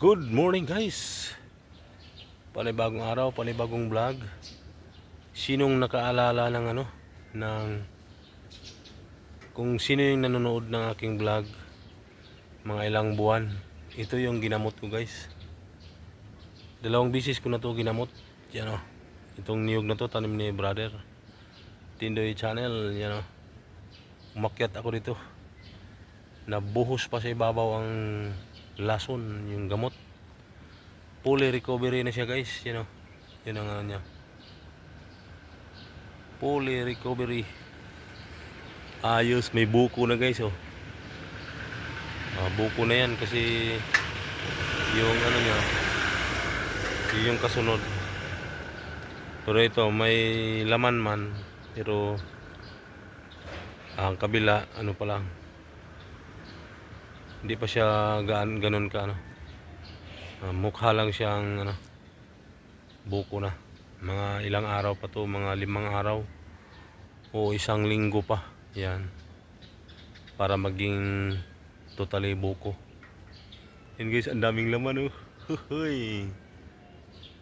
Good morning guys. Panibagong araw, panibagong vlog. Sinong nakaalala ng ano ng Kung sino yung nanonood ng aking vlog Mga ilang buwan Ito yung ginamot ko guys. Dalawang bisis ko na to ginamot. Yan o Itong niyog na to tanim ni brother. Tindoy channel Yan o Umakyat ako dito. Nabuhos pa sa ibabaw ang lason, yung gamot. Fully recovery na siya guys, you know. Yun ang ano niya. Fully recovery. Ayos, may buko na guys oh. Ah, buko na yan kasi yung ano niya, yung kasunod. Pero ito, may laman man, pero ang kabila, ano pa lang, hindi pa siya gaan ganun ka ano. Ah, mukha lang siyang ano buko na. Mga ilang araw pa to, mga limang araw o isang linggo pa. Yan. Para maging totally buko. Yan guys, ang daming laman oh. Huhuy.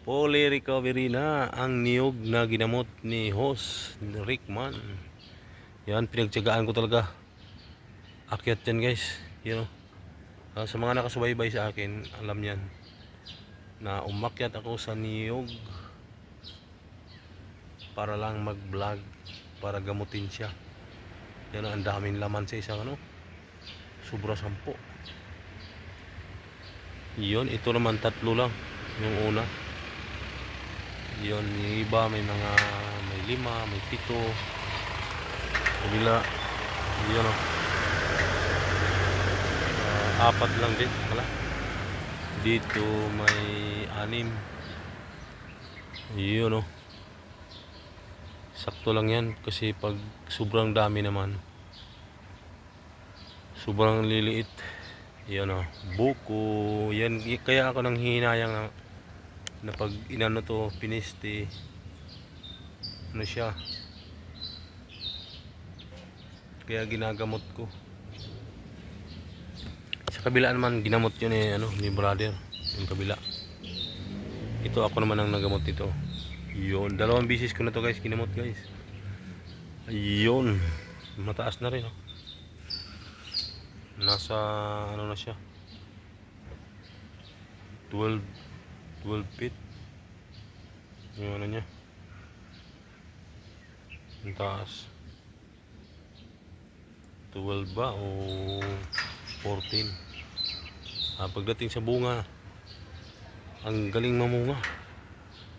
Fully recovery na ang niyog na ginamot ni Host Rickman. Yan, pinagtyagaan ko talaga. Akyat yan guys. You know. Ah, sa mga nakasubaybay sa akin, alam yan na umakyat ako sa niyog para lang mag-vlog para gamutin siya. Yan ang daming laman sa isang ano. Sobra sampo. Yun, ito naman tatlo lang. Yung una. Yun, yung iba may mga may lima, may pito. Kabila. Yun o. Ah, apat lang din pala dito may anim. Yun oh. Sakto lang yan kasi pag sobrang dami naman sobrang liliit. Yan oh. Buko yan kaya ako nang hinayang na, na pag inano to piniste ano siya? Kaya ginagamot ko sa kabila naman ginamot yun eh ano ni brother yung kabila. Ito ako naman ang nagamot nito. Yun dalawang bisis ko na to guys ginamot guys. Yun mataas na rin oh. nasa ano na siya? 12 12 feet. Yung ano niya. Ang taas. 12 ba o 14 Ah, pagdating sa bunga, ang galing mamunga.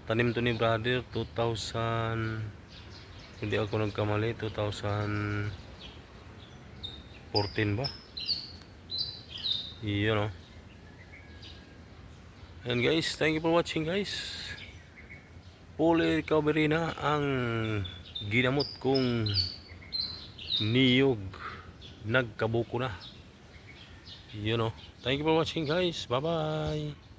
Tanim to ni brother 2000 hindi ako nagkamali 2014 ba? Iyon oh. And guys, thank you for watching guys. Fully recovery ang ginamot kong niyog. Nagkabuko na. You know. Thank you for watching guys. Bye bye.